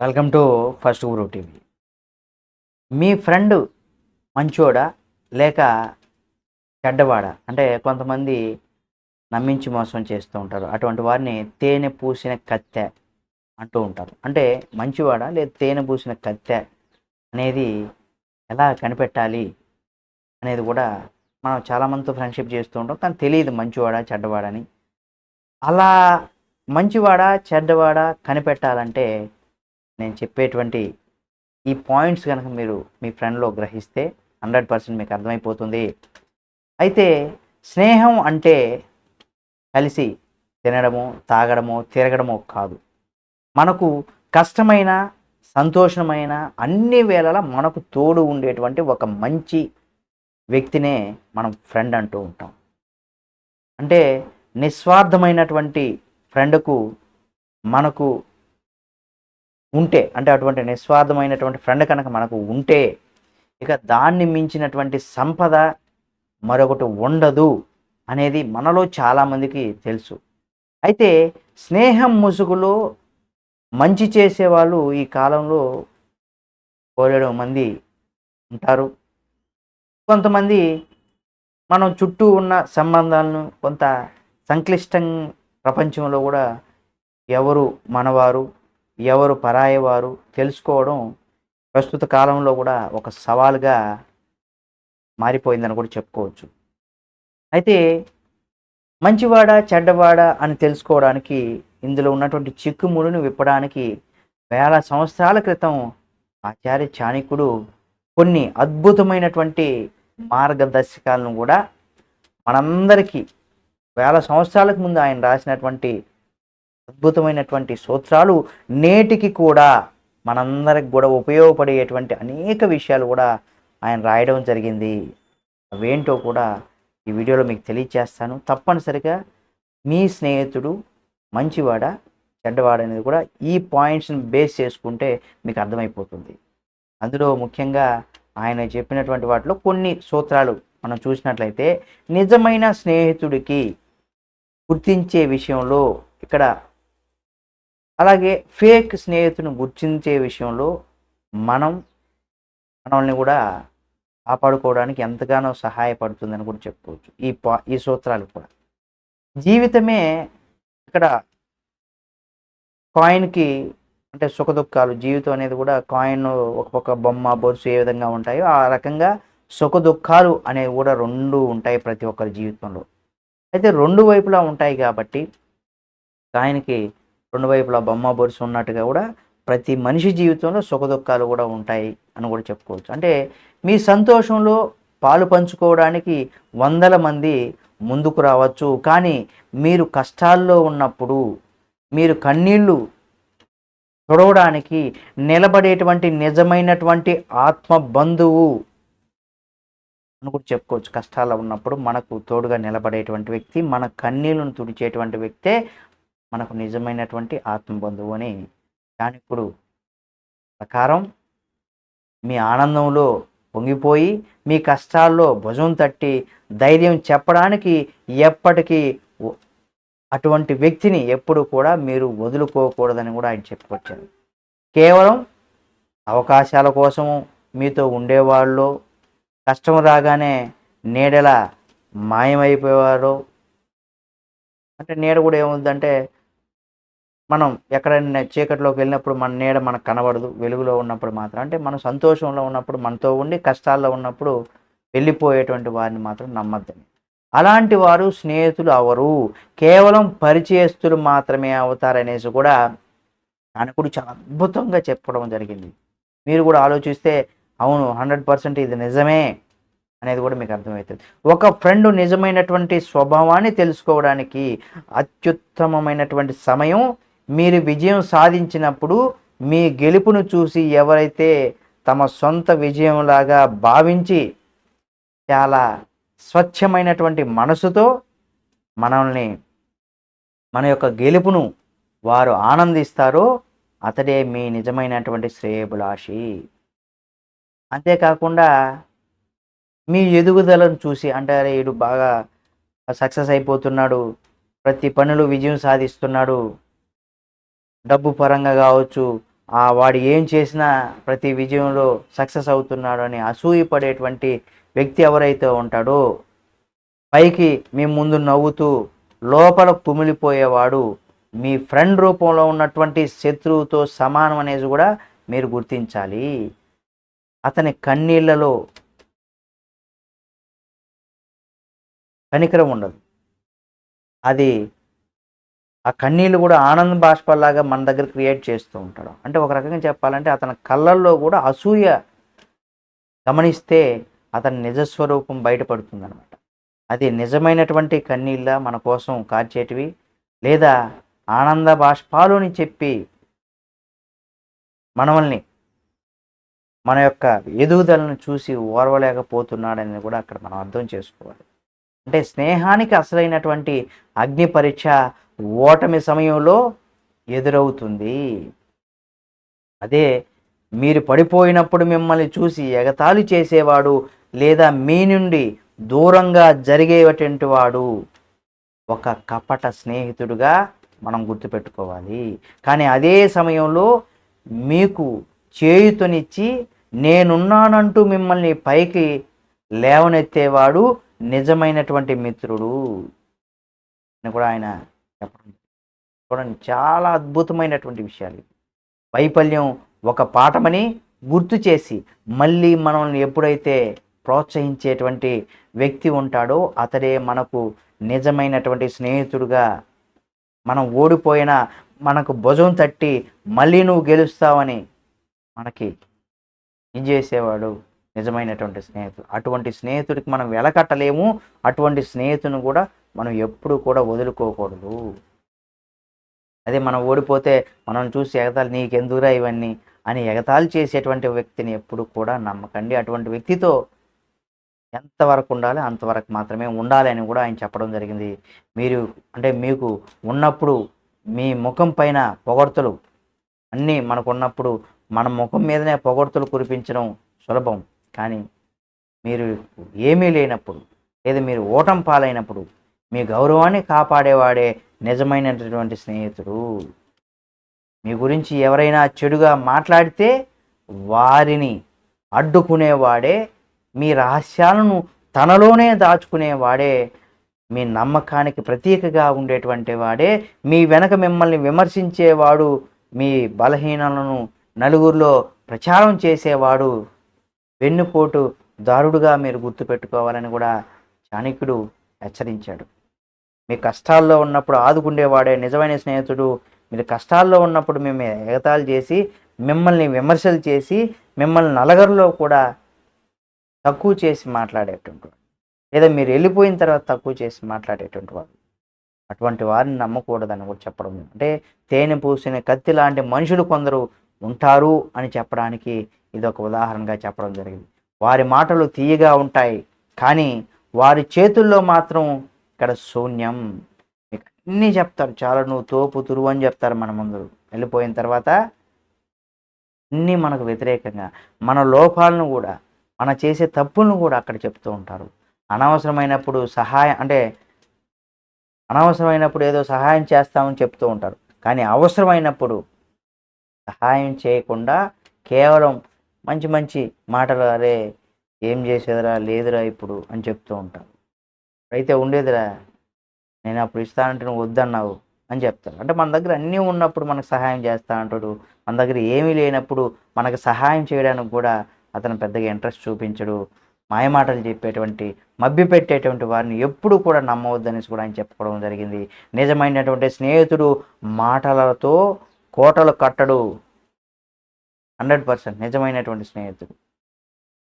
Welcome to first Guru TV. Me friend మంచోడా లేక చెడ్డవాడా? అంటే కొంతమంది నమ్మించి మోసం చేస్తూ ఉంటారు. అటువంటి వారిని తేనె పూసిన కత్తె అంటూ ఉంటారు. అంటే మంచివాడా లేదా తేనె పూసిన కత్తె అనేది ఎలా కనిపెట్టాలి అనేది కూడా మనం చాలామందితో ఫ్రెండ్షిప్ చేస్తూ ఉంటాం. కానీ తెలియదు మంచివాడా చెడ్డవాడని అలా మంచివాడా చెడ్డవాడా కనిపెట్టాలంటే నేను చెప్పేటువంటి ఈ పాయింట్స్ కనుక మీరు మీ ఫ్రెండ్లో గ్రహిస్తే హండ్రెడ్ పర్సెంట్ మీకు అర్థమైపోతుంది. అయితే స్నేహం అంటే కలిసి తినడము తాగడము తిరగడము కాదు. మనకు కష్టమైన సంతోషమైన అన్ని వేళలా మనకు తోడు ఉండేటువంటి ఒక మంచి వ్యక్తినే మనం ఫ్రెండ్ అంటూ ఉంటాం. అంటే నిస్వార్థమైనటువంటి ఫ్రెండ్కు మనకు ఉంటే అంటే అటువంటి నిస్వార్థమైనటువంటి ఫ్రెండ్ కనుక మనకు ఉంటే ఇక దాన్ని మించినటువంటి సంపద మరొకటి ఉండదు అనేది మనలో చాలామందికి తెలుసు. అయితే స్నేహం ముసుగులో మంచి చేసేవాళ్ళు ఈ కాలంలో కోరేడు మంది ఉంటారు. కొంతమంది మనం చుట్టూ ఉన్న సంబంధాలను కొంత సంక్లిష్టం ప్రపంచంలో కూడా ఎవరు మనవారు ఎవరు పరాయవారు తెలుసుకోవడం ప్రస్తుత కాలంలో కూడా ఒక సవాలుగా మారిపోయిందని కూడా చెప్పుకోవచ్చు. అయితే మంచివాడా చెడ్డవాడా అని తెలుసుకోవడానికి ఇందులో ఉన్నటువంటి చిక్కుముడిని విప్పడానికి వేల సంవత్సరాల క్రితం ఆచార్య చాణికుడు కొన్ని అద్భుతమైనటువంటి మార్గదర్శకాలను కూడా మనందరికీ వేల సంవత్సరాలకు ముందు ఆయన రాసినటువంటి అద్భుతమైనటువంటి సూత్రాలు నేటికి కూడా మనందరికి కూడా ఉపయోగపడేటువంటి అనేక విషయాలు కూడా ఆయన రాయడం జరిగింది. అవేంటో కూడా ఈ వీడియోలో మీకు తెలియచేస్తాను. తప్పనిసరిగా మీ స్నేహితుడు మంచివాడా చెడ్డవాడా అనేది కూడా ఈ పాయింట్స్ని బేస్ చేసుకుంటే మీకు అర్థమైపోతుంది. అందులో ముఖ్యంగా ఆయన చెప్పినటువంటి వాటిలో కొన్ని సూత్రాలు మనం చూసినట్లయితే నిజమైన స్నేహితుడికి గుర్తించే విషయంలో ఇక్కడ అలాగే ఫేక్ స్నేహితుని గుర్తించే విషయంలో మనం మనల్ని కూడా కాపాడుకోవడానికి ఎంతగానో సహాయపడుతుందని కూడా చెప్పుకోవచ్చు. ఈ పా ఈ సూత్రాలు కూడా. జీవితమే ఇక్కడ కాయిన్కి అంటే సుఖ దుఃఖాలు జీవితం అనేది కూడా కాయిన్ ఒక్కొక్క బొమ్మ బొరుసు ఏ విధంగా ఉంటాయో ఆ రకంగా సుఖ దుఃఖాలు అనేవి కూడా రెండు ఉంటాయి ప్రతి ఒక్కరి జీవితంలో. అయితే రెండు వైపులా ఉంటాయి కాబట్టి కాయిన్కి రెండు వైపులా బొమ్మ బొరుసు ఉన్నట్టుగా కూడా ప్రతి మనిషి జీవితంలో సుఖదుఖాలు కూడా ఉంటాయి అని కూడా చెప్పుకోవచ్చు. అంటే మీ సంతోషంలో పాలు పంచుకోవడానికి వందల మంది ముందుకు రావచ్చు. కానీ మీరు కష్టాల్లో ఉన్నప్పుడు మీరు కన్నీళ్ళు తొడవడానికి నిలబడేటువంటి నిజమైనటువంటి ఆత్మ బంధువు అని కూడా చెప్పుకోవచ్చు. కష్టాల్లో ఉన్నప్పుడు మనకు తోడుగా నిలబడేటువంటి వ్యక్తి మన కన్నీళ్ళను తుడిచేటువంటి వ్యక్తే మనకు నిజమైనటువంటి ఆత్మ బంధువు అని ఇప్పుడు ప్రకారం మీ ఆనందంలో పొంగిపోయి మీ కష్టాల్లో భుజం తట్టి ధైర్యం చెప్పడానికి ఎప్పటికీ అటువంటి వ్యక్తిని ఎప్పుడు కూడా మీరు వదులుకోకూడదని కూడా ఆయన చెప్పుకొచ్చారు. కేవలం అవకాశాల కోసము మీతో ఉండేవాళ్ళు కష్టం రాగానే నీడలా మాయమైపోయేవారు. అంటే నీడ కూడా ఏముందంటే మనం ఎక్కడైనా చీకటిలోకి వెళ్ళినప్పుడు మన నీడ మనకు కనబడదు వెలుగులో ఉన్నప్పుడు మాత్రం. అంటే మనం సంతోషంలో ఉన్నప్పుడు మనతో ఉండి కష్టాల్లో ఉన్నప్పుడు వెళ్ళిపోయేటువంటి వారిని మాత్రం నమ్మద్దని అలాంటి వారు స్నేహితులు అవరు. కేవలం పరిచయస్తులు మాత్రమే అవుతారనేసి కూడా ఆయన కూడా చాలా అద్భుతంగా చెప్పడం జరిగింది. మీరు కూడా ఆలోచిస్తే అవును హండ్రెడ్ పర్సెంట్ ఇది నిజమే అనేది కూడా మీకు అర్థమవుతుంది. ఒక ఫ్రెండ్ నిజమైనటువంటి స్వభావాన్ని తెలుసుకోవడానికి అత్యుత్తమమైనటువంటి సమయం మీరు విజయం సాధించినప్పుడు మీ గెలుపును చూసి ఎవరైతే తమ సొంత విజయంలాగా భావించి చాలా స్వచ్ఛమైనటువంటి మనసుతో మనల్ని మన యొక్క గెలుపును వారు ఆనందిస్తారో అతడే మీ నిజమైనటువంటి శ్రేయభిలాషి. అంతేకాకుండా మీ ఎదుగుదలను చూసి అంటే అరే వీడు బాగా సక్సెస్ అయిపోతున్నాడు ప్రతి పనులు విజయం సాధిస్తున్నాడు డబ్బు పరంగా కావచ్చు ఆ వాడు ఏం చేసినా ప్రతి విజయంలో సక్సెస్ అవుతున్నాడు అని అసూయపడేటువంటి వ్యక్తి ఎవరైతే ఉంటాడో పైకి మీ ముందు నవ్వుతూ లోపల కుమిలిపోయేవాడు మీ ఫ్రెండ్ రూపంలో ఉన్నటువంటి శత్రువుతో సమానం అనేది కూడా మీరు గుర్తించాలి. అతని కన్నీళ్ళలో కనికరం ఉండదు. అది ఆ కన్నీళ్ళు కూడా ఆనంద బాష్పల్లాగా మన దగ్గర క్రియేట్ చేస్తూ ఉంటాడు. అంటే ఒక రకంగా చెప్పాలంటే అతని కళ్ళల్లో కూడా అసూయ గమనిస్తే అతని నిజస్వరూపం బయటపడుతుంది అనమాట అది నిజమైనటువంటి కన్నీళ్ళ మన కోసం కాచేటివి లేదా ఆనంద బాష్పాలుని చెప్పి మనమల్ని మన యొక్క ఎదుగుదలను చూసి ఓర్వలేకపోతున్నాడని కూడా అక్కడ మనం అర్థం చేసుకోవాలి. అంటే స్నేహానికి అసలైనటువంటి అగ్ని పరీక్ష ఓటమి సమయంలో ఎదురవుతుంది. అదే మీరు పడిపోయినప్పుడు మిమ్మల్ని చూసి ఎగతాళి చేసేవాడు లేదా మీ నుండి దూరంగా జరిగేటువంటి వాడు ఒక కపట స్నేహితుడుగా మనం గుర్తుపెట్టుకోవాలి. కానీ అదే సమయంలో మీకు చేయుతనిచ్చి నేనున్నానంటూ మిమ్మల్ని పైకి లేవనెత్తేవాడు నిజమైనటువంటి మిత్రుడు అని కూడా ఆయన చెప్పడం చూడండి చాలా అద్భుతమైనటువంటి విషయాలు. ఇవి. వైఫల్యం ఒక పాఠమని గుర్తు చేసి మళ్ళీ మనల్ని ఎప్పుడైతే ప్రోత్సహించేటువంటి వ్యక్తి ఉంటాడో అతడే మనకు నిజమైనటువంటి స్నేహితుడుగా మనం ఓడిపోయినా మనకు భుజం తట్టి మళ్ళీ నువ్వు గెలుస్తావని మనకి చేసేవాడు నిజమైనటువంటి స్నేహితుడు. అటువంటి స్నేహితుడికి మనం వెలకట్టలేము. అటువంటి స్నేహితుని కూడా మనం ఎప్పుడు కూడా వదులుకోకూడదు. అదే మనం ఓడిపోతే మనం చూసి ఎగతాలు నీకెందుకురా ఇవన్నీ? అని ఎగతాళి చేసేటువంటి వ్యక్తిని ఎప్పుడు కూడా నమ్మకండి. అటువంటి వ్యక్తితో ఎంతవరకు ఉండాలి అంతవరకు మాత్రమే ఉండాలి అని కూడా ఆయన చెప్పడం జరిగింది. మీరు అంటే మీకు ఉన్నప్పుడు మీ ముఖం పైన పొగడ్తలు అన్నీ మనకు ఉన్నప్పుడు మన ముఖం మీదనే పొగడ్తలు కురిపించడం సులభం. కానీ మీరు ఏమీ లేనప్పుడు లేదా మీరు ఓటం పాలైనప్పుడు మీ గౌరవాన్ని కాపాడేవాడే నిజమైనటువంటి స్నేహితుడు. మీ గురించి ఎవరైనా చెడుగా మాట్లాడితే వారిని అడ్డుకునేవాడే మీ రహస్యాలను తనలోనే దాచుకునేవాడే మీ నమ్మకానికి ప్రతీకగా ఉండేటువంటి వాడే మీ వెనక మిమ్మల్ని విమర్శించేవాడు మీ బలహీనలను నలుగురిలో ప్రచారం చేసేవాడు వెన్నుపోటు దారుడుగా మీరు గుర్తుపెట్టుకోవాలని కూడా చాణక్యుడు హెచ్చరించాడు. మీ కష్టాల్లో ఉన్నప్పుడు ఆదుకుండేవాడే నిజమైన స్నేహితుడు. మీరు కష్టాల్లో ఉన్నప్పుడు మేము ఎగతాళి చేసి మిమ్మల్ని విమర్శలు చేసి మిమ్మల్ని నలగరులో కూడా తక్కువ చేసి మాట్లాడేటువంటి లేదా మీరు వెళ్ళిపోయిన తర్వాత తక్కువ చేసి మాట్లాడేటువంటి వారు అటువంటి వారిని నమ్మకూడదని కూడా చెప్పడం అంటే తేనె పూసిన కత్తి లాంటి మనుషులు కొందరు ఉంటారు అని చెప్పడానికి ఇది ఒక ఉదాహరణగా చెప్పడం జరిగింది. వారి మాటలు తీయగా ఉంటాయి. కానీ వారి చేతుల్లో మాత్రం ఇక్కడ శూన్యం. మీకు అన్నీ చెప్తారు. చాలా నువ్వు తోపు తురువు అని చెప్తారు మన ముందు. వెళ్ళిపోయిన తర్వాత అన్నీ మనకు వ్యతిరేకంగా మన లోపాలను కూడా మన చేసే తప్పులను కూడా అక్కడ చెప్తూ ఉంటారు. అనవసరమైనప్పుడు సహాయం అంటే అనవసరమైనప్పుడు ఏదో సహాయం చేస్తామని చెప్తూ ఉంటారు. కానీ అవసరమైనప్పుడు సహాయం చేయకుండా కేవలం మంచి మంచి మాటలు అరే ఏం చేసేదిరా లేదురా ఇప్పుడు అని చెప్తూ ఉంటారు. అయితే ఉండేదిరా. నేను అప్పుడు ఇస్తానంటే నువ్వు వద్దన్నావు అని చెప్తారు. అంటే మన దగ్గర అన్నీ ఉన్నప్పుడు మనకు సహాయం చేస్తా అంటాడు. మన దగ్గర ఏమీ లేనప్పుడు మనకు సహాయం చేయడానికి కూడా అతను పెద్దగా ఇంట్రెస్ట్ చూపించడు. మాయమాటలు చెప్పేటువంటి మభ్య పెట్టేటువంటి వారిని ఎప్పుడు కూడా నమ్మవద్దనేసి కూడా ఆయన చెప్పుకోవడం జరిగింది. నిజమైనటువంటి స్నేహితుడు మాటలతో కోటలు కట్టడు. హండ్రెడ్ పర్సెంట్ నిజమైనటువంటి స్నేహితుడు.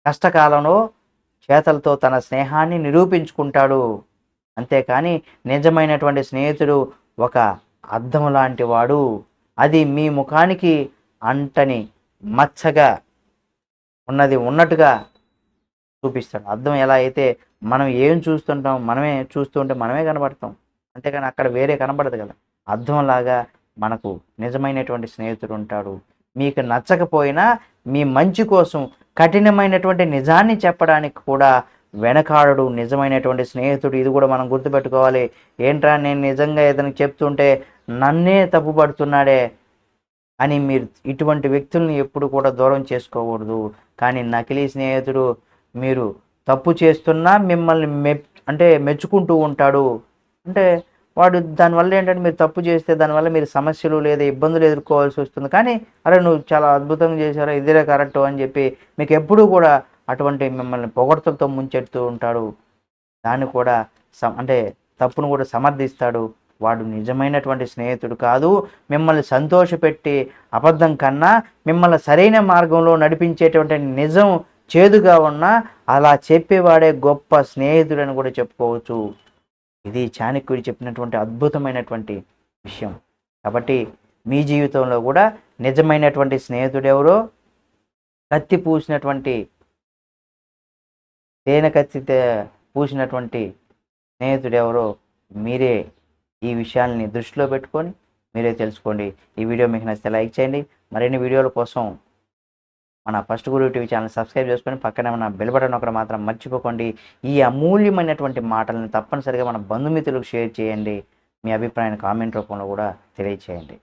కష్టకాలంలో చేతలతో తన స్నేహాన్ని నిరూపించుకుంటాడు. అంతేకాని నిజమైనటువంటి స్నేహితుడు ఒక అద్దం లాంటి వాడు. అది మీ ముఖానికి అంటని మచ్చగా ఉన్నది ఉన్నట్టుగా చూపిస్తాడు. అర్థం ఎలా అయితే మనం ఏం చూస్తుంటాం మనమే చూస్తుంటే మనమే కనబడతాం. అంతేకాని అక్కడ వేరే కనబడదు కదా. అర్థంలాగా మనకు నిజమైనటువంటి స్నేహితుడు ఉంటాడు. మీకు నచ్చకపోయినా మీ మంచి కోసం కఠినమైనటువంటి నిజాన్ని చెప్పడానికి కూడా వెనకాడడు. నిజమైనటువంటి స్నేహితుడు ఇది కూడా మనం గుర్తుపెట్టుకోవాలి. ఏంట్రా నేను నిజంగా ఏదైనా చెప్తుంటే నన్నే తప్పుపడుతున్నాడే అని మీరు ఇటువంటి వ్యక్తుల్ని ఎప్పుడు కూడా దూరం చేసుకోకూడదు. కానీ నకిలీ స్నేహితుడు మీరు తప్పు చేస్తున్నా మిమ్మల్ని మె అంటే మెచ్చుకుంటూ ఉంటాడు. అంటే వాడు దానివల్ల ఏంటంటే మీరు తప్పు చేస్తే దానివల్ల మీరు సమస్యలు లేదా ఇబ్బందులు ఎదుర్కోవాల్సి వస్తుంది. కానీ అరే నువ్వు చాలా అద్భుతంగా చేశారా ఇదిరే కరెక్ట్ అని చెప్పి మీకు ఎప్పుడూ కూడా అటువంటి మిమ్మల్ని పొగడ్తలతో ముంచెడుతూ ఉంటాడు. దాన్ని కూడా స అంటే తప్పును కూడా సమర్థిస్తాడు. వాడు నిజమైనటువంటి స్నేహితుడు కాదు. మిమ్మల్ని సంతోషపెట్టి అబద్ధం కన్నా మిమ్మల్ని సరైన మార్గంలో నడిపించేటువంటి నిజం చేదుగా ఉన్నా అలా చెప్పేవాడే గొప్ప స్నేహితుడని కూడా చెప్పుకోవచ్చు. ఇది చాణక్యుడు చెప్పినటువంటి అద్భుతమైనటువంటి విషయం. కాబట్టి మీ జీవితంలో కూడా నిజమైనటువంటి స్నేహితుడు ఎవరో కత్తి పూసినటువంటి తేనె కత్తి పూసినటువంటి స్నేహితుడు ఎవరో మీరే ఈ విషయాల్ని దృష్టిలో పెట్టుకొని మీరే తెలుసుకోండి. ఈ వీడియో మీకు నచ్చితే లైక్ చేయండి. మరిన్ని వీడియోల కోసం మన first Guru TV channel subscribe చేసుకొని పక్కనే మన బెల్ బటన్ ఒకటి మాత్రం మర్చిపోకండి. ఈ అమూల్యమైనటువంటి మాటలను తప్పనిసరిగా మన బంధుమిత్రులకు షేర్ చేయండి. మీ అభిప్రాయాన్ని కామెంట్ రూపంలో కూడా తెలియచేయండి.